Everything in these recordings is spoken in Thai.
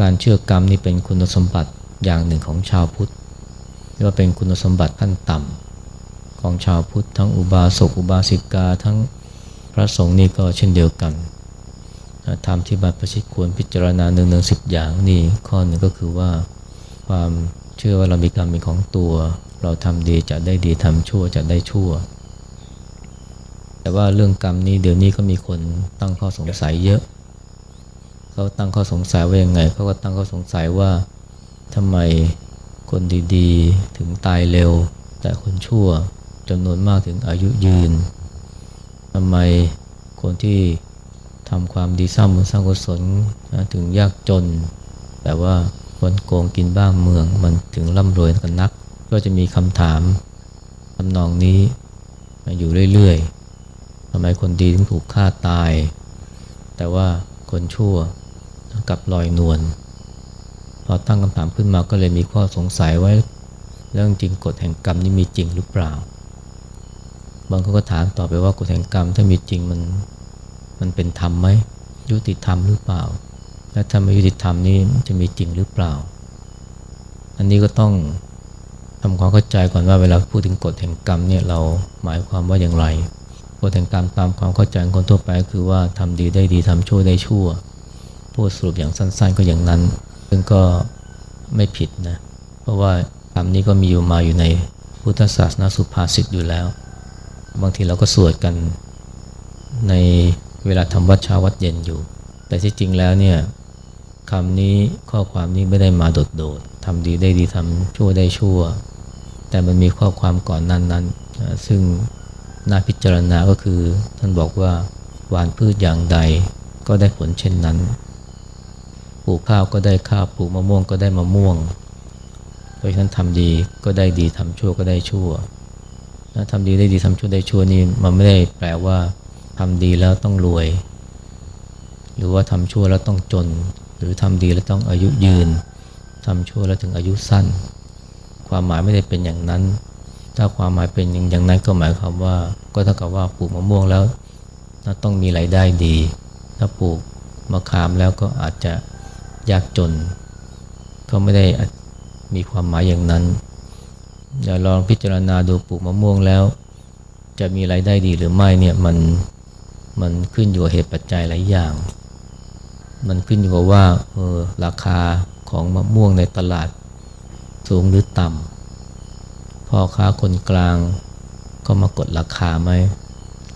การเชื่อกรรมนี่เป็นคุณสมบัติอย่างหนึ่งของชาวพุทธเรียกว่าเป็นคุณสมบัติขั้นต่ำของชาวพุทธ ทั้งอุบาสกอุบาสิกา ทั้งพระสงฆ์นี่ก็เช่นเดียวกันธรรมที่บัตรประชิตควรพิจารณาหนึ่งหนึ่งสิบอย่างนี่ข้อหนึ่งก็คือว่าความเชื่อว่าเรามีกรรมเป็นของตัว เราทำดีจะได้ดีทำชั่วจะได้ชั่ว แต่ว่าเรื่องกรรมนี้เดี๋ยวนี้ก็มีคนตั้งข้อสงสัยเยอะ เขาตั้งข้อสงสัยว่ายังไง เขาก็ตั้งข้อสงสัยว่าทำไมคนดีๆ ถึงตายเร็ว แต่คนชั่วจำนวนมากถึงอายุยืนทำไมคนที่ทำความดีสร้างบุญสร้างกุศลถึงยากจน แต่ว่าคนโกงกินบ้างเมืองมันถึงร่ำรวยกันนัก ก็จะมีคำถามทำนองนี้มาอยู่เรื่อยๆทำไมคนดีถึงถูกฆ่าตาย แต่ว่าคนชั่ว กับลอยนวลพอตั้งคำถามขึ้นมาก็เลยมีข้อสงสัยไว้เรื่องจริงกฎแห่งกรรมนี่มีจริงหรือเปล่า บางคนก็ถามต่อไปว่ากฎแห่งกรรมถ้ามีจริงมันมันเป็นธรรมไหมยุติธรรมหรือเปล่า และถ้าไม่ยุติธรรมนี่จะมีจริงหรือเปล่า อันนี้ก็ต้องทำความเข้าใจก่อนว่าเวลาพูดถึงกฎแห่งกรรมเนี่ยเราหมายความว่าอย่างไรกฎแห่งกรรมตามความเข้าใจของคนทั่วไปก็คือว่าทำดีได้ดีทำชั่วได้ชั่ว พูดสรุปอย่างสั้น ๆ ก็อย่างนั้น ซึ่งก็ไม่ผิดนะ เพราะว่าคำนี้ก็มีอยู่มาอยู่ในพุทธศาสนาสุภาษิตอยู่แล้ว บางทีเราก็สวดกันในเวลาทำวัดเช้าวัดเย็นอยู่ แต่ที่จริงแล้วเนี่ยคำนี้ข้อความนี้ไม่ได้มาโดดๆทำดีได้ดีทำชั่วได้ชั่ว แต่มันมีข้อความก่อนนั้นนั้นซึ่งน่าพิจารณาก็คือท่านบอกว่าหวานพืชอย่างใดก็ได้ผลเช่นนั้น ปลูกข้าวก็ได้ข้าวปลูกมะม่วงก็ได้มะม่วง เพราะฉะนั้นทำดีก็ได้ดีทำชั่วก็ได้ชั่วทำดีได้ดีทำชั่วได้ชั่วนี่มันไม่ได้แปลว่าทำดีแล้วต้องรวย หรือว่าทำชั่วแล้วต้องจน หรือทำดีแล้วต้องอายุยืนทำชั่วแล้วถึงอายุสั้น ความหมายไม่ได้เป็นอย่างนั้น ถ้าความหมายเป็นอย่างนั้นก็หมายความว่า ก็เท่ากับว่าปลูกมะม่วงแล้วต้องมีรายได้ดี ถ้าปลูกมะขามแล้วก็อาจจะ ยากจนก็ไม่ได้มีความหมายอย่างนั้น อย่าลองพิจารณาดูปลูกมะม่วงแล้ว จะมีรายได้ดีหรือไม่เนี่ยมันมันขึ้นอยู่กับเหตุปัจจัยหลายอย่าง มันขึ้นอยู่กับว่าเออราคาของมะม่วงในตลาดสูงหรือต่ำพ่อค้าคนกลางก็มากดราคาไหม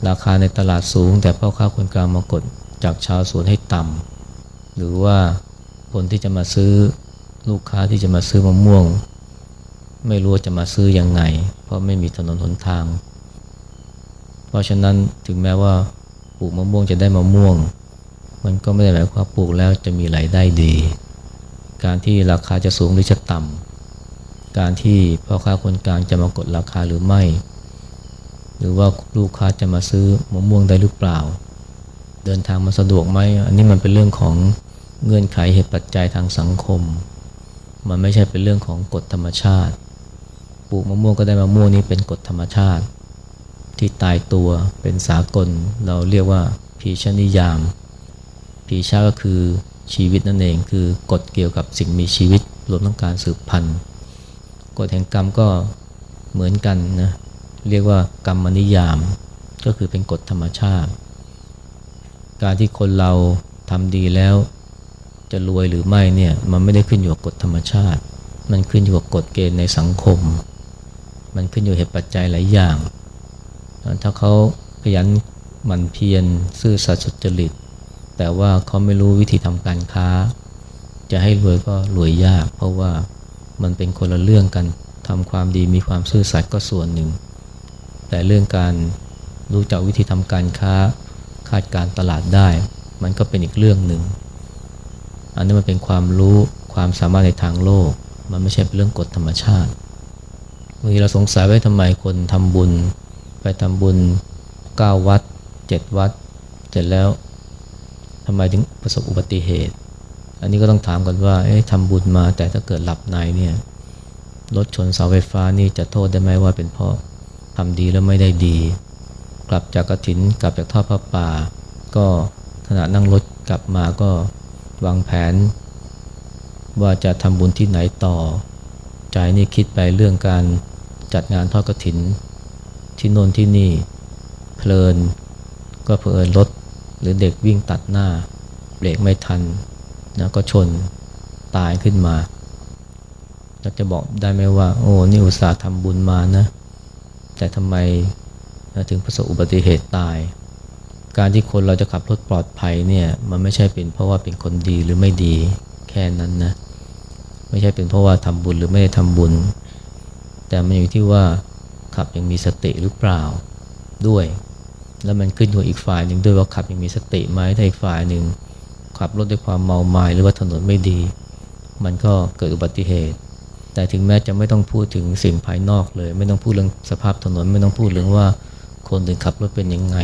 ราคาในตลาดสูง แต่พ่อค้าคนกลางมากดจากชาวสวนให้ต่ำหรือว่า คนที่จะมาซื้อลูกค้าที่จะมาซื้อมะม่วง ไม่รู้จะมาซื้อยังไง เพราะไม่มีถนนหนทาง เพราะฉะนั้นถึงแม้ว่าปลูกมะม่วงจะได้มะม่วง มันก็ไม่ได้หมายความปลูกแล้วจะมีรายได้ดี การที่ราคาจะสูงหรือจะต่ำการที่พ่อค้าคนกลางจะมากดราคาหรือไม่ หรือว่าลูกค้าจะมาซื้อมะม่วงได้หรือเปล่า เดินทางมาสะดวกไหมอันนี้มันเป็นเรื่องของ เงื่อนไขเหตุปัจจัยทางสังคม มันไม่ใช่เป็นเรื่องของกฎธรรมชาติ ปลูกมะม่วงก็ได้มะม่วงนี้เป็นกฎธรรมชาติ ที่ตายตัวเป็นสากล เราเรียกว่าพีชนิยาม พีชาก็คือชีวิตนั่นเองคือกฎเกี่ยวกับสิ่งมีชีวิตรวมทั้งการสืบพันธุ์กฎแห่งกรรมก็เหมือนกันนะเรียกว่ากรรมนิยาม ก็คือเป็นกฎธรรมชาติ การที่คนเราทำดีแล้ว จะรวยหรือไม่เนี่ยมันไม่ได้ขึ้นอยู่กับกฎธรรมชาติ มันขึ้นอยู่กับกฎเกณฑ์ในสังคม มันขึ้นอยู่เหตุปัจจัยหลายอย่าง ถ้าเขาขยันหมั่นเพียรซื่อสัตย์สุจริต แต่ว่าเขาไม่รู้วิธีทำการค้า จะให้รวยก็รวยยาก เพราะว่ามันเป็นคนละเรื่องกันทำความดีมีความซื่อสัตย์ก็ส่วนหนึ่ง แต่เรื่องการรู้จักวิธีทำการค้าคาดการตลาดได้ มันก็เป็นอีกเรื่องหนึ่ง อันนี้มันเป็นความรู้ความสามารถในทางโลก มันไม่ใช่เป็นเรื่องกฎธรรมชาติบางทีเราสงสัยว่าทำไมคนทำบุญ ไปทำบุญ 9 วัด 7 วัดเสร็จแล้วทำไมถึงประสบอุบัติเหตุ อันนี้ก็ต้องถามกันว่าเอ๊ะทำบุญมาแต่ถ้าเกิดหลับในเนี่ยรถชนเสาไฟฟ้านี่จะโทษได้ไหมว่าเป็นเพราะทำดีแล้วไม่ได้ดี กลับจากกระถินกลับจากทอดพระป่า ก็ขณะนั่งรถกลับมาก็ วางแผน ว่าจะทำบุญที่ไหนต่อ ใจนี่คิดไปเรื่องการจัดงานทอดกระถิน ที่โน่นที่นี่ เพลิน ก็เพลินรถหรือเด็กวิ่งตัดหน้า เบรกไม่ทันนะก็ชนตายขึ้นมาเราจะบอกได้ไหมว่า โอ้ นี่อุตส่าห์ทำบุญมานะ แต่ทำไมถึงประสบอุบัติเหตุตาย การที่คนเราจะขับรถปลอดภัยเนี่ยมันไม่ใช่เป็นเพราะว่าเป็นคนดีหรือไม่ดีแค่นั้นนะไม่ใช่เป็นเพราะว่าทำบุญหรือไม่ได้ทำบุญ แต่มันอยู่ที่ว่าขับยังมีสติหรือเปล่าด้วย แล้วมันขึ้นอยู่อีกฝ่ายหนึ่งด้วยว่าขับยังมีสติไหมถ้าอีกฝ่ายหนึ่งขับรถด้วยความเมาไมา้หรือว่าถนนไม่ดี มันก็เกิดอุบัติเหตุ แต่ถึงแม้จะไม่ต้องพูดถึงสิ่งภายนอกเลย ไม่ต้องพูดเรื่องสภาพถนนไม่ต้องพูดเรื่องว่าคนอื่ขับรถเป็นยังไง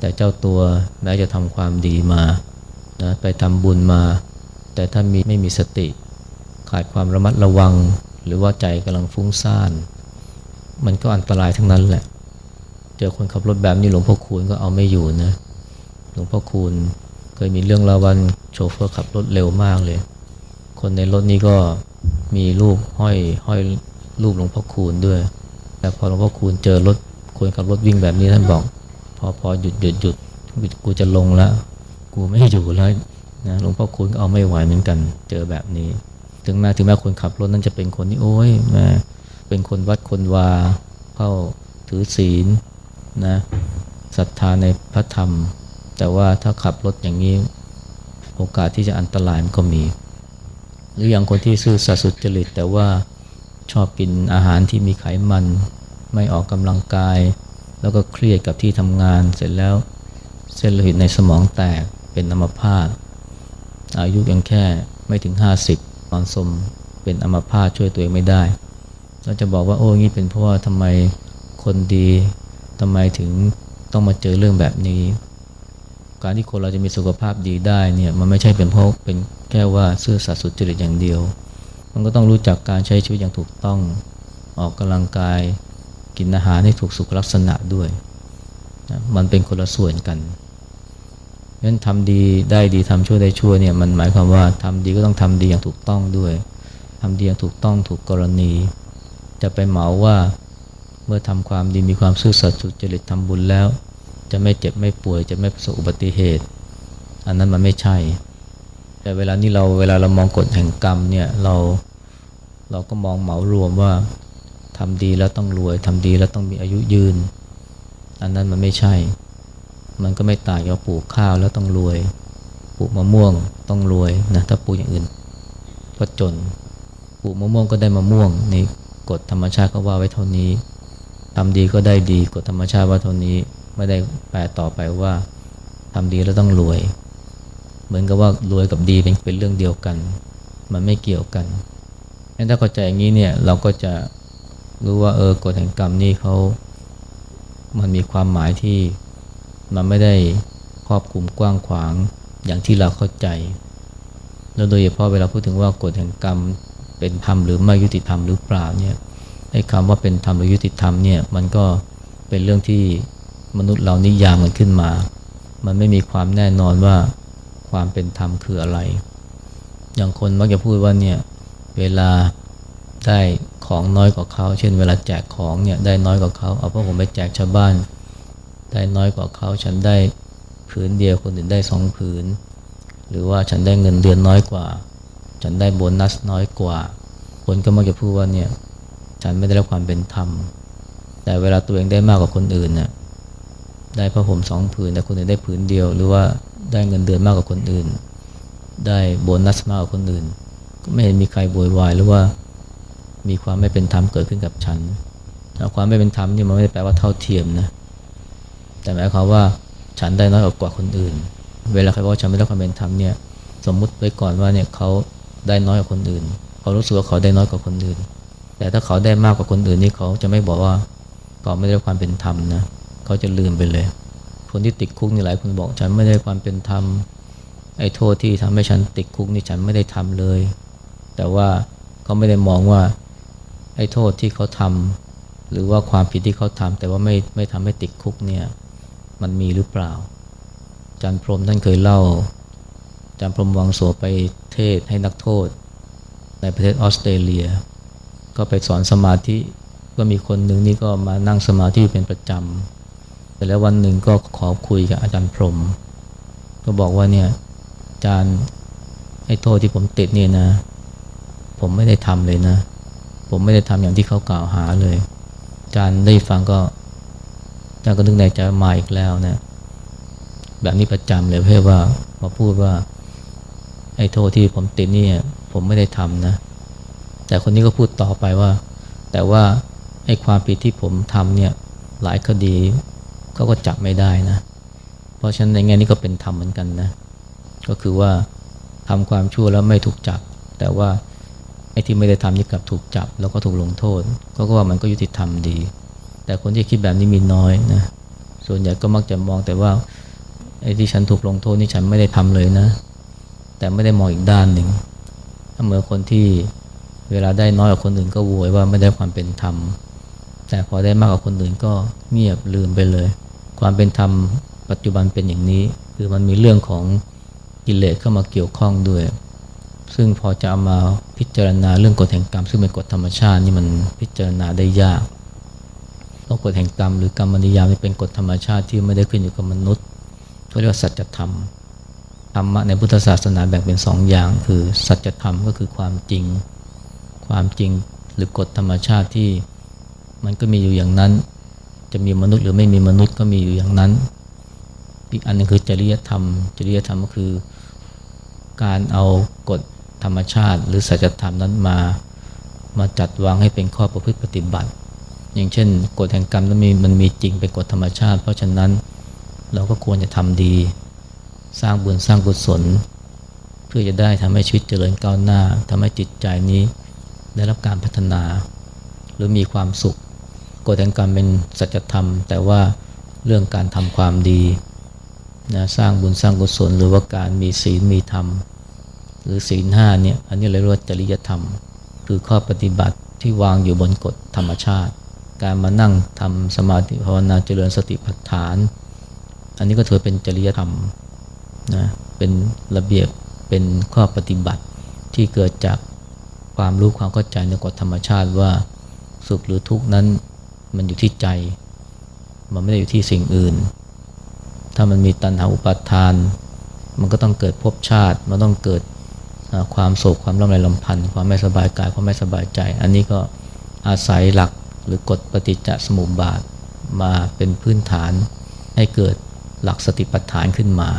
แต่เจ้าตัวแม้จะทำความดีมานะไปทำบุญมา แต่ถ้ามีไม่มีสติ ขาดความระมัดระวัง หรือว่าใจกำลังฟุ้งซ่าน มันก็อันตรายทั้งนั้นแหละ เจอคนขับรถแบบนี้หลวงพ่อคูณก็เอาไม่อยู่นะหลวงพ่อคูณเคยมีเรื่องราววันโชเฟอร์ขับรถเร็วมากเลย คนในรถนี้ก็มีรูปห้อยห้อยรูปหลวงพ่อคูณด้วย แต่พอหลวงพ่อคูณเจอรถคนขับรถวิ่งแบบนี้ท่านบอก พอพอหยุดหยุดหยุดกูจะลงแล้ว กูไม่อยู่แล้วนะหลวงพ่อคูณก็เอาไม่ไหวเหมือนกันเจอแบบนี้ ถึงแม้ถึงแม้คนขับรถนั้นจะเป็นคนที่โอ้ยแม่เป็นคนวัดคนวาเข้าถือศีลนะศรัทธาในพระธรรม แต่ว่าถ้าขับรถอย่างนี้ โอกาสที่จะอันตรายมันก็มี หรืออย่างคนที่ซื่อสัตย์สุจริต แต่ว่าชอบกินอาหารที่มีไขมัน ไม่ออกกำลังกาย แล้วก็เครียดกับที่ทำงานเสร็จแล้วเส้นโลหิตในสมองแตกเป็นอัมพาตอายุยังแค่ไม่ถึง 50ตอนสมเป็นอัมพาตช่วยตัวเองไม่ได้เราจะบอกว่าโอ้งี้เป็นเพราะว่าทำไมคนดีทำไมถึงต้องมาเจอเรื่องแบบนี้ การที่คนเราจะมีสุขภาพดีได้เนี่ยมันไม่ใช่เป็นเพราะเป็นแค่ว่าซื่อสัตย์สุจริตอย่างเดียว มันก็ต้องรู้จักการใช้ชีวิตอย่างถูกต้องออกกำลังกาย กินอาหารให้ถูกสุขลักษณะด้วยนะมันเป็นคนละส่วนกันเพราะฉะนั้นทำดีได้ดีทำชั่วได้ชั่วเนี่ยมันหมายความว่าทำดีก็ต้องทำดีอย่างถูกต้องด้วยทำดีอย่างถูกต้องถูกกรณี จะไปเหมาว่าเมื่อทำความดีมีความซื่อสัตย์สุจริตทำบุญแล้ว จะไม่เจ็บไม่ป่วย จะไม่ประสบอุบัติเหตุ อันนั้นมันไม่ใช่ แต่เวลานี้เราเวลาเรามองกฎแห่งกรรมเนี่ยเราเราก็มองเหมารวมว่า ทำดีแล้วต้องรวยทำดีแล้วต้องมีอายุยืน อันนั้นมันไม่ใช่ มันก็ไม่ต่างกับปลูกข้าวแล้วต้องรวย ปลูกมะม่วงต้องรวยนะถ้าปลูกอย่างอื่น ก็จน ปลูกมะม่วงก็ได้มะม่วงนี่กฎธรรมชาติก็ว่าไว้เท่านี้ทำดีก็ได้ดีกฎธรรมชาติว่าเท่านี้ไม่ได้แปลต่อไปว่าทำดีแล้วต้องรวย เหมือนกับว่ารวยกับดีเป็นเป็นเรื่องเดียวกัน มันไม่เกี่ยวกันงั้นถ้าเข้าใจอย่างนี้เนี่ยเราก็จะ รู้ว่าเออกฎแห่งกรรมนี่เขา มันมีความหมายที่มันไม่ได้ครอบคลุมกว้างขวางอย่างที่เราเข้าใจ แล้วโดยเฉพาะเวลาพูดถึงว่ากฎแห่งกรรมเป็นธรรมหรือไม่ยุติธรรมหรือเปล่าเนี่ยไอ้คำว่าเป็นธรรมหรือยุติธรรมเนี่ยมันก็เป็นเรื่องที่มนุษย์เรานิยามมันขึ้นมา มันไม่มีความแน่นอนว่าความเป็นธรรมคืออะไร อย่างคนมักจะพูดว่าเนี่ยเวลาได้ ของน้อยกว่าเขา เช่น เวลาแจกของเนี่ยได้น้อยกว่าเขาเอาพราะผมไปแจกชาวบ้าน ได้น้อยกว่าเขาฉันได้ผืนเดียวคนอื่นได้สองผืน หรือว่าฉันได้เงินเดือนน้อยกว่า ฉันได้โบนัสน้อยกว่า คนก็มักจะพูดว่าเนี่ยฉันไม่ได้รับความเป็นธรรม แต่เวลาตัวเองได้มากกว่าคนอื่นน่ะได้ผ้าห่มสองผืนแต่คนอื่นได้ผืนเดียว หรือว่าได้เงินเดือนมากกว่าคนอื่น ได้โบนัสมากกว่าคนอื่น ก็ไม่เห็นมีใครโวยวายหรือว่า มีความไม่เป็นธรรมเกิดขึ้นกับฉันความไม่เป็นธรรมนี่มันไม่ได้แปลว่าเท่าเทียมนะแต่หมายความว่าฉันได้น้อยกว่าคนอื่น เวลาใครบอกฉันไม่ได้ความเป็นธรรมเนี่ยสมมุติไว้ก่อนว่าเนี่ยเขาได้น้อยกว่าคนอื่นเขารู้สึกว่าเขาได้น้อยกว่าคนอื่น แต่ถ้าเขาได้มากกว่าคนอื่นนี่เขาจะไม่บอกว่าเขาไม่ได้ความเป็นธรรมนะเขาจะลืมไปเลย คนที่ติดคุกนี่หลายคนบอกฉันไม่ได้ความเป็นธรรมไอ้โทษที่ทำให้ฉันติดคุกนี่ฉันไม่ได้ทำเลย แต่ว่าเขาไม่ได้มองว่า ไอ้โทษที่เขาทำหรือว่าความผิดที่เขาทำแต่ว่าไม่ไม่ทำให้ติดคุกเนี่ยมันมีหรือเปล่าจันพรมท่านเคยเล่าจันพรมวังโสไปเทศให้นักโทษ ในประเทศออสเตรเลีย ก็ไปสอนสมาธิก็มีคนหนึ่งนี่ก็มานั่งสมาธิเป็นประจำแต่แล้ววันหนึ่งก็ขอคุยกับอาจารย์พรหมก็บอกว่าเนี่ยอาจารย์ไอ้โทษที่ผมติดเนี่ยนะ ผมไม่ได้ทำเลยนะ ผมไม่ได้ทำอย่างที่เขากล่าวหาเลยอาจารย์ได้ฟังก็อาจารย์ก็นึกในใจมาอีกแล้วนะแบบนี้ประจำเลยเพื่อว่ามาพูดว่าไอ้โทษที่ผมติดนี่ผมไม่ได้ทำนะ แต่คนนี้ก็พูดต่อไปว่า แต่ว่าไอ้ความผิดที่ผมทำเนี่ยหลายคดีเขาก็จับไม่ได้นะ เพราะฉะนั้นในแง่นี้ก็เป็นธรรมเหมือนกันนะ ก็คือว่าทำความชั่วแล้วไม่ถูกจับ แต่ว่า ไอ้ที่ไม่ได้ทำนี่กลับถูกจับ แล้วก็ถูกลงโทษ ก็ก็ว่ามันก็ยุติธรรมดี แต่คนที่คิดแบบนี้มีน้อยนะส่วนใหญ่ก็มักจะมองแต่ว่าไอ้ที่ฉันถูกลงโทษนี่ฉันไม่ได้ทำเลยนะ แต่ไม่ได้มองอีกด้านหนึ่งถ้าเหมือนคนที่เวลาได้น้อยกว่าคนอื่นก็โวยว่าไม่ได้ความเป็นธรรม แต่พอได้มากกว่าคนอื่นก็เงียบลืมไปเลย ความเป็นธรรมปัจจุบันเป็นอย่างนี้ คือมันมีเรื่องของกิเลสเข้ามาเกี่ยวข้องด้วย ซึ่งพอจะเอามาพิจารณาเรื่องกฎแห่งกรรม ซึ่งเป็นกฎธรรมชาตินี่มันพิจารณาได้ยากเพราะกฎแห่งกรรมหรือกรรมนิยามนี่เป็นกฎธรรมชาติที่ไม่ได้ขึ้นอยู่กับมนุษย์เขาเรียกว่าสัจธรรมธรรมะในพุทธศาสนาแบ่งเป็นสองอย่าง คือสัจธรรมก็คือความจริง ความจริงหรือกฎธรรมชาติที่มันก็มีอยู่อย่างนั้น จะมีมนุษย์หรือไม่มีมนุษย์ก็มีอยู่อย่างนั้น อีกอันหนึงคือจริยธรรม จริยธรรมก็คือการเอากฎ ธรรมชาติ หรือสัจธรรมนั้นมามาจัดวางให้เป็นข้อประพฤติปฏิบัติ อย่างเช่นกฎแห่งกรรมนั้นมีมันมีจริงเป็นกฎธรรมชาติ เพราะฉะนั้นเราก็ควรจะทำดี สร้างบุญสร้างกุศล เพื่อจะได้ทำให้ชีวิตเจริญก้าวหน้าทำให้จิตใจนี้ได้รับการพัฒนา หรือมีความสุขกฎแห่งกรรมเป็นสัจธรรม แต่ว่าเรื่องการทำความดีนะสร้างบุญสร้างกุศล หรือว่าการมีศีลมีธรรม หรือศีลห้าเนี่ยอันนี้เรียกว่าจริยธรรม คือข้อปฏิบัติที่วางอยู่บนกฎธรรมชาติ การมานั่งทำสมาธิภาวนาเจริญสติปัฏฐาน อันนี้ก็ถือเป็นจริยธรรมนะเป็นระเบียบเป็นข้อปฏิบัติที่เกิดจากความรู้ความเข้าใจในกฎธรรมชาติว่าสุขหรือทุกข์นั้นมันอยู่ที่ใจ มันไม่ได้อยู่ที่สิ่งอื่น ถ้ามันมีตัณหาอุปาทาน มันก็ต้องเกิดภพชาติ มันต้องเกิด ความโศกความร่ำไรลำพันธ์ความไม่สบายกายความไม่สบายใจ อันนี้ก็อาศัยหลักหรือกฎปฏิจจสมุปบาทมาเป็นพื้นฐานให้เกิดหลักสติปัฏฐานขึ้นมา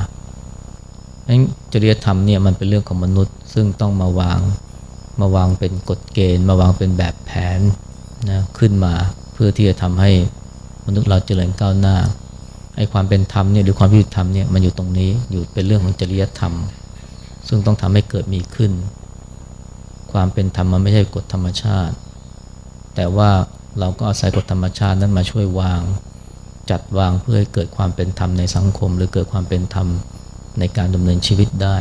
เพราะฉะนั้นจริยธรรมเนี่ยมันเป็นเรื่องของมนุษย์ ซึ่งต้องมาวางมาวางเป็นกฎเกณฑ์ มาวางเป็นแบบแผนนะขึ้นมาเพื่อที่จะทำให้มนุษย์เราเจริญก้าวหน้าไอ้ความเป็นธรรมเนี่ยหรือความยุติธรรมเนี่ยมันอยู่ตรงนี้อยู่เป็นเรื่องของจริยธรรม ซึ่งต้องทำให้เกิดมีขึ้น ความเป็นธรรมมันไม่ใช่กฎธรรมชาติ แต่ว่าเราก็อาศัยกฎธรรมชาตินั้นมาช่วยวาง จัดวางเพื่อให้เกิดความเป็นธรรมในสังคม หรือเกิดความเป็นธรรมในการดำเนินชีวิตได้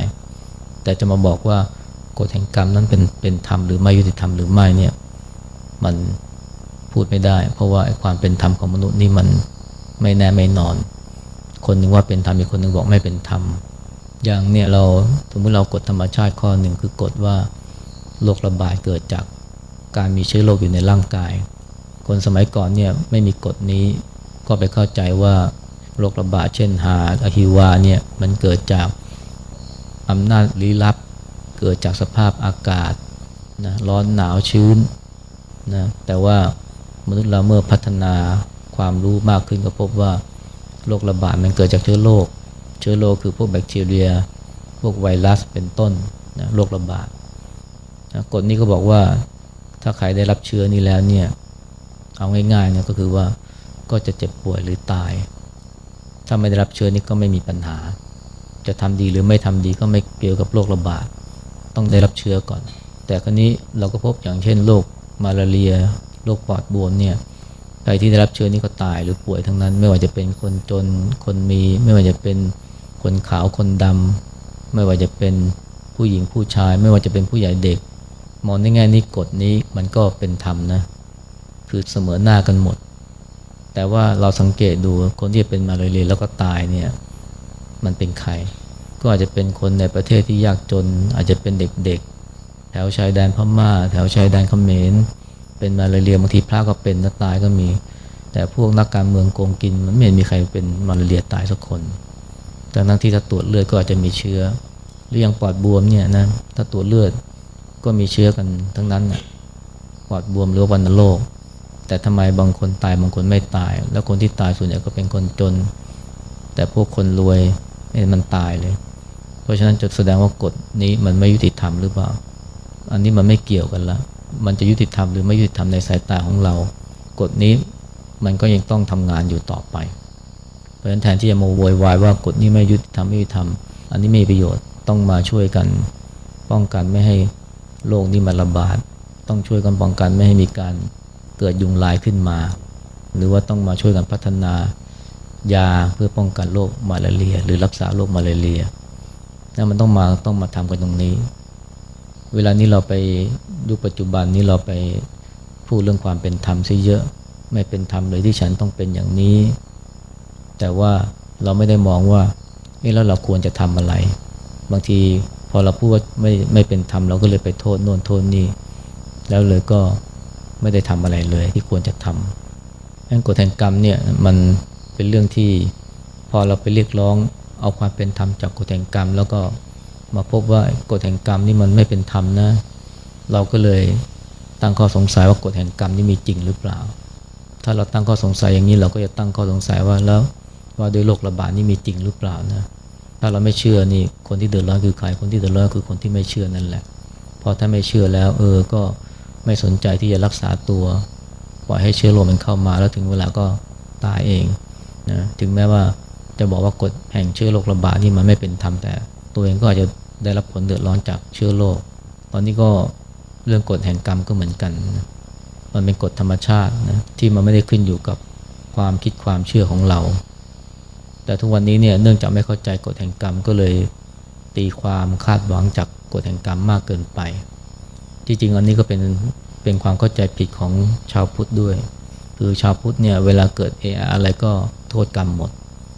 แต่จะมาบอกว่ากฎแห่งกรรมนั้นเป็นเป็นธรรมหรือไม่ยุติธรรมหรือไม่เนี่ยมันพูดไม่ได้ เพราะว่าความเป็นธรรมของมนุษย์นี่มันไม่แน่ไม่นอน คนหนึ่งว่าเป็นธรรมอีกคนหนึ่งบอกไม่เป็นธรรม อย่างเนี่ยเราสมมติเรากฎธรรมชาติข้อหนึ่งคือกฎว่าโรคระบาดเกิดจากการมีเชื้อโรคอยู่ในร่างกาย คนสมัยก่อนเนี่ยไม่มีกฎนี้ก็ไปเข้าใจว่าโรคระบาดเช่นหาอหิวาเนี่ยมันเกิดจากอำนาจลี้ลับ เกิดจากสภาพอากาศนะร้อนหนาวชื้นนะแต่ว่ามนุษย์เราเมื่อพัฒนาความรู้มากขึ้นก็พบว่าโรคระบาดมันเกิดจากเชื้อโรค เชื้อโรคคือพวกแบคทีเรีย พวกไวรัสเป็นต้นนะโรคระบาดนะกฎนี้ก็บอกว่าถ้าใครได้รับเชื้อนี้แล้วเนี่ยเอาง่ายๆนะก็คือว่าก็จะเจ็บป่วยหรือตาย ถ้าไม่ได้รับเชื้อนี้ก็ไม่มีปัญหา จะทำดีหรือไม่ทำดีก็ไม่เกี่ยวกับโรคระบาด ต้องได้รับเชื้อก่อน แต่ครนี้เราก็พบอย่างเช่นโรคมาลาเรียโรคปอดบวมเนี่ยใครที่ได้รับเชื้อนี้ก็ตายหรือป่วยทั้งนั้น ไม่ว่าจะเป็นคนจนคนมี ไม่ว่าจะเป็น คนขาวคนดำไม่ว่าจะเป็นผู้หญิงผู้ชาย ไม่ว่าจะเป็นผู้ใหญ่เด็ก มองในแง่นี้กฎนี้มันก็เป็นธรรมนะคือเสมอหน้ากันหมด แต่ว่าเราสังเกตดูคนที่เป็นมาลเรียแล้วก็ตายเนี่ยมันเป็นใคร ก็อาจจะเป็นคนในประเทศที่ยากจน อาจจะเป็นเด็กๆ แถวชายแดนพม่า แถวชายแดนเขมรเป็นมาลเรียบางทีพระก็เป็นแล้วตายก็มี แต่พวกนักการเมืองโกงกินมันไม่เห็นมีใครเป็นมาลาเรียตายสักคน แต่ทั้งที่ถ้าตรวจเลือดก็อาจจะมีเชื้อ หรืออยังปอดบวมเนี่ยนะ ถ้าตรวจเลือดก็มีเชื้อกันทั้งนั้นน่ะปอดบวมหรือวัณโรค แต่ทำไมบางคนตายบางคนไม่ตาย แล้วคนที่ตายส่วนใหญ่ก็เป็นคนจน แต่พวกคนรวยมันตายเลย เพราะฉะนั้นจะแสดงว่ากฎนี้มันไม่ยุติธรรมหรือเปล่า อันนี้มันไม่เกี่ยวกันละ มันจะยุติธรรมหรือไม่ยุติธรรมในสายตาของเรา กฎนี้มันก็ยังต้องทำงานอยู่ต่อไป ราะฉะนั้นแทนที่จะมาโวยวายว่ากฎนี้ไม่ยุติธรรมไม่ยุติธรรม อันนี้ไม่มีประโยชน์ต้องมาช่วยกันป้องกันไม่ให้โรคนี้มันระบาด ต้องช่วยกันป้องกันไม่ให้มีการเกิดยุงลายขึ้นมา หรือว่าต้องมาช่วยกันพัฒนายาเพื่อป้องกันโรคมาลาเรีย หรือรักษาโรคมาลาเรียนั่นมันต้องมาต้องมาทำกันตรงนี้ เวลานี้เราไปยุคปัจจุบันนี้เราไปพูดเรื่องความเป็นธรรมซะเยอะ ไม่เป็นธรรมเลยที่ฉันต้องเป็นอย่างนี้ แต่ว่าเราไม่ได้มองว่าเอ๊ะแล้วเราควรจะทำอะไร บางทีพอเราพูดว่าไม่ไม่เป็นธรรมเราก็เลยไปโทษโน่นโทษนี่แล้วเลยก็ไม่ได้ทำอะไรเลยที่ควรจะทำงั้นกฎแห่งกรรมเนี่ยมันเป็นเรื่องที่พอเราไปเรียกร้องเอาความเป็นธรรมจากกฎแห่งกรรม แล้วก็มาพบว่ากฎแห่งกรรมนี่มันไม่เป็นธรรมนะ เราก็เลยตั้งข้อสงสัยว่ากฎแห่งกรรมนี่มีจริงหรือเปล่า ถ้าเราตั้งข้อสงสัยอย่างนี้เราก็จะตั้งข้อสงสัยว่าแล้ว ว่าด้วยโรคระบาดนี่มีจริงหรือเปล่านะถ้าเราไม่เชื่อนี่คนที่เดือดร้อนคือใครคนที่เดือดร้อนคือคนที่ไม่เชื่อนั่นแหละเพราะถ้าไม่เชื่อแล้วเออก็ไม่สนใจที่จะรักษาตัวปล่อยให้เชื้อโรคมันเข้ามาแล้วถึงเวลาก็ตายเองนะถึงแม้ว่าจะบอกว่ากฎแห่งเชื้อโรคระบาดนี่มันไม่เป็นธรรมแต่ ตัวเองก็อาจจะได้รับผลเดือดร้อนจากเชื้อโรคตอนนี้ก็เรื่องกฎแห่งกรรมก็เหมือนกันนะมันเป็นกฎธรรมชาตินะที่มันไม่ได้ขึ้นอยู่กับความคิดความเชื่อของเรา แต่ทุกวันนี้เนี่ยเนื่องจากไม่เข้าใจกฎแห่งกรรมก็เลยตีความคาดหวังจากกฎแห่งกรรมมากเกินไปที่จริงอันนี้ก็เป็นเป็นความเข้าใจผิดของชาวพุทธด้วย คือชาวพุทธเนี่ยเวลาเกิดเอออะไรก็โทษกรรมหมด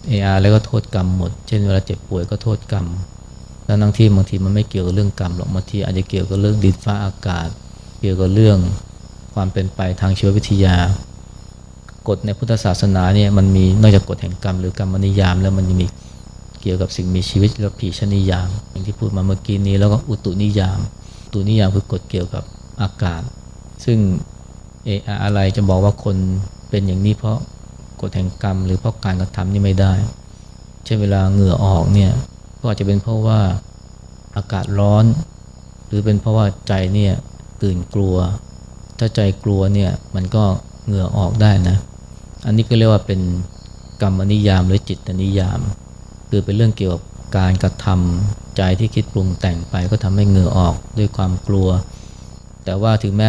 เอออะไรก็โทษกรรมหมด เช่นเวลาเจ็บป่วยก็โทษกรรม แล้วทั้งที่บางทีมันไม่เกี่ยวกับเรื่องกรรมหรอกบางทีอาจจะเกี่ยวกับเรื่องดินฟ้าอากาศ เกี่ยวกับเรื่องความเป็นไปทางชีววิทยา กฎในพุทธศาสนาเนี่ยมันมีนอกจากกฎแห่งกรรมหรือกรรมนิยาม แล้วมันยังมีเกี่ยวกับสิ่งมีชีวิตและผีชนิยาม อย่างที่พูดมาเมื่อกี้นี้แล้วก็อุตุนิยามอุตุนิยามคือกฎเกี่ยวกับอากาศ ซึ่งเอออะไรจะบอกว่าคนเป็นอย่างนี้เพราะกฎแห่งกรรม หรือเพราะการกระทำนี่ไม่ได้ เช่นเวลาเหงื่อออกเนี่ยก็อาจจะเป็นเพราะว่าอากาศร้อน หรือเป็นเพราะว่าใจเนี่ยตื่นกลัว ถ้าใจกลัวเนี่ยมันก็เหงื่อออกได้นะ อันนี้ก็เรียกว่าเป็นกรรมนิยามหรือจิตนิยาม คือเป็นเรื่องเกี่ยวกับการกระทำใจที่คิดปรุงแต่งไปก็ทำให้เหงื่อออกด้วยความกลัว แต่ว่าถึงแม้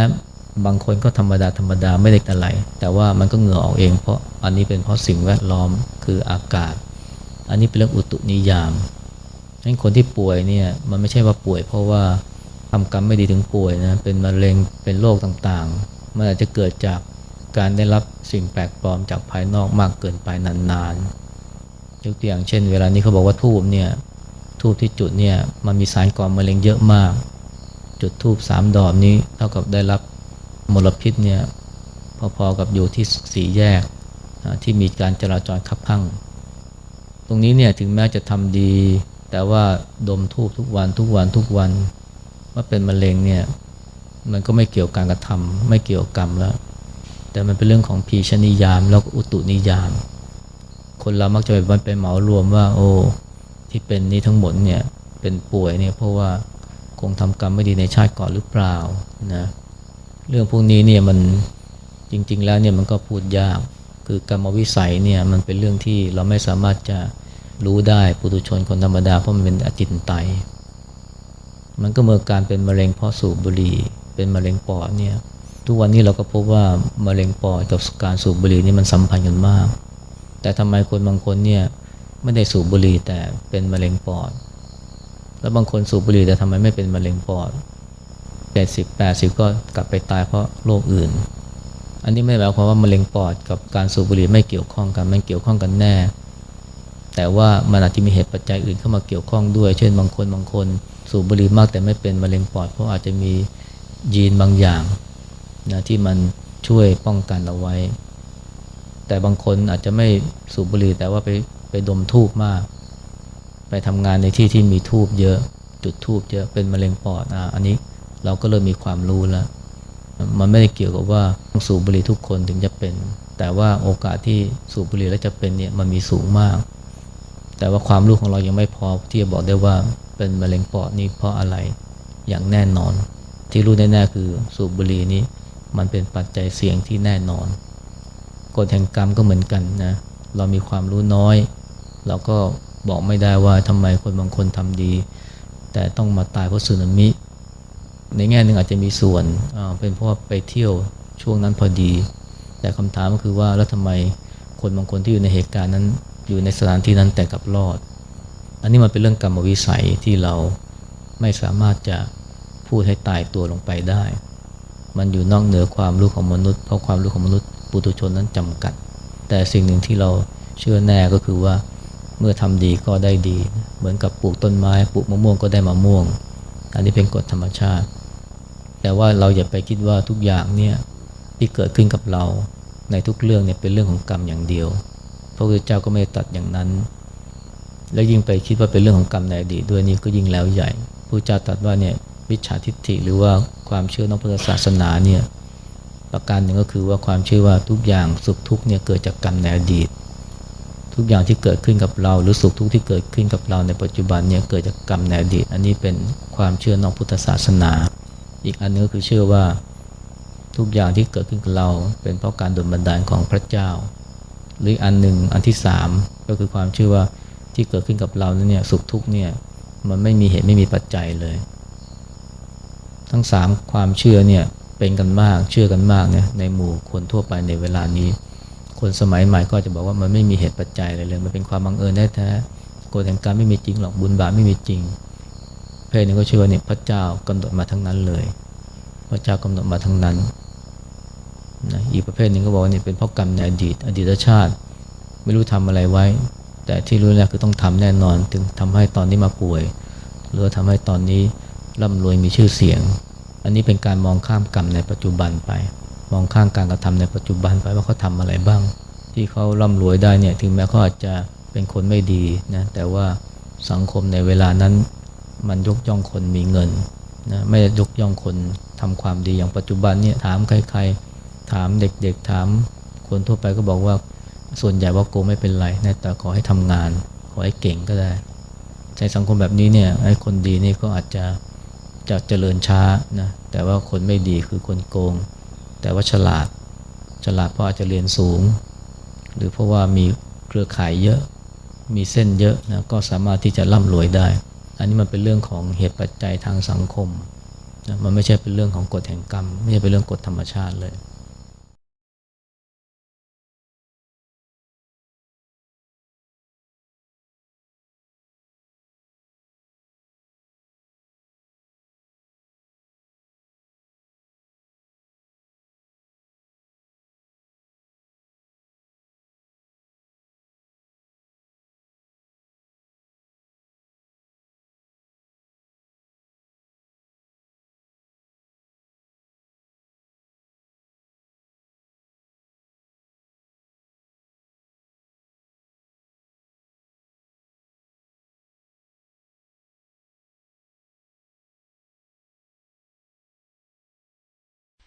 บางคนก็ธรรมดาธรรมดาไม่ได้อะไร แต่ว่ามันก็เหงื่อออกเอง เพราะอันนี้เป็นเพราะสิ่งแวดล้อมคืออากาศ อันนี้เป็นเรื่องอุตุนิยามฉะนั้นคนที่ป่วยเนี่ยมันไม่ใช่ว่าป่วย เพราะว่าทำกรรมไม่ดีถึงป่วยนะเป็นมะเร็งเป็นโรคต่างๆ มันอาจจะเกิดจาก การได้รับสิ่งแปลกปลอมจากภายนอกมากเกินไปนานๆยกตัวอย่างเช่น เวลานี้เขาบอกว่าทูบเนี่ยทูบที่จุดเนี่ยมันมีสารก่อมะเร็งเยอะมาก จุดทูบสามดอกนี้เท่ากับได้รับมลพิษเนี่ยพอๆกับอยู่ที่สี่แยกที่มีการจราจรคับข้างตรงนี้เนี่ยถึงแม้จะทำดี แต่ว่าดมทูบทุกวันทุกวันทุกวันว่าเป็นมะเร็งเนี่ยมันก็ไม่เกี่ยวกับการกระทำไม่เกี่ยวกับกรรมแล้ว แต่มันเป็นเรื่องของพีชนิยาม แล้วก็อุตุนิยาม คนเรามักจะไปไปเหมารวมว่า โอ้ที่เป็นนี้ทั้งหมดเนี่ยเป็นป่วยเนี่ยเพราะว่าคงทำกรรมไม่ดีในชาติก่อนหรือเปล่านะเรื่องพวกนี้เนี่ยมันจริง ๆ แล้วเนี่ยมันก็พูดยาก คือกรรมวิสัยเนี่ยมันเป็นเรื่องที่เราไม่สามารถจะรู้ได้ปุถุชนคนธรรมดาเพราะมันเป็นอจินไตยมันก็เมื่อการเป็นมะเร็งเพราะสูบบุหรี่เป็นมะเร็งปอดเนี่ย ทุกวันนี้เราก็พบว่ามะเร็งปอดกับการสูบบุหรี่นี่มันสัมพันธ์กันมาก แต่ทำไมคนบางคนเนี่ยไม่ได้สูบบุหรี่แต่เป็นมะเร็งปอด แล้วบางคนสูบบุหรี่แต่ทำไมไม่เป็นมะเร็งปอดเจ็ดสิบแปดสิบก็กลับไปตายเพราะโรคอื่น อันนี้ไม่ได้หมายความว่ามะเร็งปอดกับการสูบบุหรี่ไม่เกี่ยวข้องกันมันเกี่ยวข้องกันแน่ แต่ว่ามันอาจจะมีเหตุปัจจัยอื่นเข้ามาเกี่ยวข้องด้วย เช่นบางคนบางคนสูบบุหรี่มากแต่ไม่เป็นมะเร็งปอด เพราะอาจจะมียีนบางอย่าง นะที่มันช่วยป้องกันเอาไว้ แต่บางคนอาจจะไม่สูบบุหรี่แต่ว่าไปไปดมทูบมาก ไปทำงานในที่ที่มีทูบเยอะ จุดทูบเยอะเป็นมะเร็งปอดอะอันนี้เราก็เริ่มมีความรู้แล้ว มันไม่ได้เกี่ยวกับว่าสูบบุหรี่ทุกคนถึงจะเป็น แต่ว่าโอกาสที่สูบบุหรี่แล้วจะเป็นเนี่ยมันมีสูงมาก แต่ว่าความรู้ของเรายังไม่พอที่จะบอกได้ว่าเป็นมะเร็งปอดนี่เพราะอะไรอย่างแน่นอน ที่รู้แน่ๆคือสูบบุหรี่นี้ มันเป็นปัจจัยเสี่ยงที่แน่นอน กฎแห่งกรรมก็เหมือนกันนะ เรามีความรู้น้อย เราก็บอกไม่ได้ว่าทำไมคนบางคนทำดี แต่ต้องมาตายเพราะสึนามิ ในแง่หนึ่งอาจจะมีส่วน เป็นเพราะว่าไปเที่ยวช่วงนั้นพอดี แต่คำถามก็คือว่าแล้วทำไมคนบางคนที่อยู่ในเหตุการณ์นั้น อยู่ในสถานที่นั้นแต่กลับรอด อันนี้มันเป็นเรื่องกรรมวิสัยที่เราไม่สามารถจะพูดให้ตายตัวลงไปได้ มันอยู่นอกเหนือความรู้ของมนุษย์เพราะความรู้ของมนุษย์ปุถุชนนั้นจำกัด แต่สิ่งหนึ่งที่เราเชื่อแน่ก็คือว่าเมื่อทำดีก็ได้ดี เหมือนกับปลูกต้นไม้ปลูกมะม่วงก็ได้มะม่วง อันนี้เป็นกฎธรรมชาติ แต่ว่าเราอย่าไปคิดว่าทุกอย่างเนี่ยที่เกิดขึ้นกับเราในทุกเรื่องเนี่ยเป็นเรื่องของกรรมอย่างเดียวพระพุทธเจ้าก็ไม่ตัดอย่างนั้น แล้วยิ่งไปคิดว่าเป็นเรื่องของกรรมในอดีตด้วยนี่ก็ยิ่งแล้วใหญ่พระเจ้าตรัสว่าเนี่ย วิชาทิฏฐิหรือว่าความเชื่อนอกพุทธศาสนาเนี่ยประการหนึ่งก็คือว่าความเชื่อว่าทุกอย่างสุขทุกเนี่ยเกิดจากกรรมในอดีต ทุกอย่างที่เกิดขึ้นกับเรา หรือสุขทุกที่เกิดขึ้นกับเราในปัจจุบันเนี่ยเกิดจากกรรมในอดีต อันนี้เป็นความเชื่อนอกพุทธศาสนา อีกอันนึงก็คือเชื่อว่าทุกอย่างที่เกิดขึ้นกับเรา เป็นเพราะการดลบันดาลของพระเจ้า หรืออันหนึ่งอันที่สามก็คือความเชื่อว่าที่เกิดขึ้นกับเราเนี่ยสุขทุกเนี่ยมันไม่มีเหตุไม่มีปัจจัยเลย ทั้งสามความเชื่อเนี่ยเป็นกันมากเชื่อกันมากเนี่ยในหมู่คนทั่วไปในเวลานี้ คนสมัยใหม่ก็จะบอกว่ามันไม่มีเหตุปัจจัยอะไรเลย มันเป็นความบังเอิญแท้ๆกฎแห่งการไม่มีจริงหรอกบุญบาปไม่มีจริง เพศหนึ่งก็เชื่อว่าเนี่ยพระเจ้ากำหนดมาทั้งนั้นเลย พระเจ้ากำหนดมาทั้งนั้นนะอีกประเภทหนึ่งก็บอกว่าเนี่ยเป็นเพราะกรรมในอดีต อดีตชาติ ไม่รู้ทำอะไรไว้ แต่ที่รู้แน่คือต้องทำแน่นอน ถึงทำให้ตอนนี้มาป่วย หรือว่าทำให้ตอนนี้ ร่ำรวยมีชื่อเสียง อันนี้เป็นการมองข้ามกรรมในปัจจุบันไป มองข้ามการกระทำในปัจจุบันไปว่าเขาทำอะไรบ้าง ที่เขาร่ำรวยได้เนี่ยถึงแม้เขาอาจจะเป็นคนไม่ดีนะแต่ว่าสังคมในเวลานั้นมันยกย่องคนมีเงินนะไม่ได้ยกย่องคนทำความดีอย่างปัจจุบันเนี่ยถามใครๆ ถามเด็กๆ ถามคนทั่วไปก็บอกว่าส่วนใหญ่ว่าโกไม่เป็นไรนะแต่ขอให้ทำงาน ขอให้เก่งก็ได้ ในสังคมแบบนี้เนี่ยไอ้คนดีนี่ก็อาจจะ จะเจริญช้านะแต่ว่าคนไม่ดีคือคนโกง แต่ว่าฉลาดฉลาดเพราะอาจจะเรียนสูง หรือเพราะว่ามีเครือข่ายเยอะมีเส้นเยอะนะก็สามารถที่จะร่ำรวยได้ อันนี้มันเป็นเรื่องของเหตุปัจจัยทางสังคมนะมันไม่ใช่เป็นเรื่องของกฎแห่งกรรม ไม่ใช่เป็นเรื่องกฎธรรมชาติเลย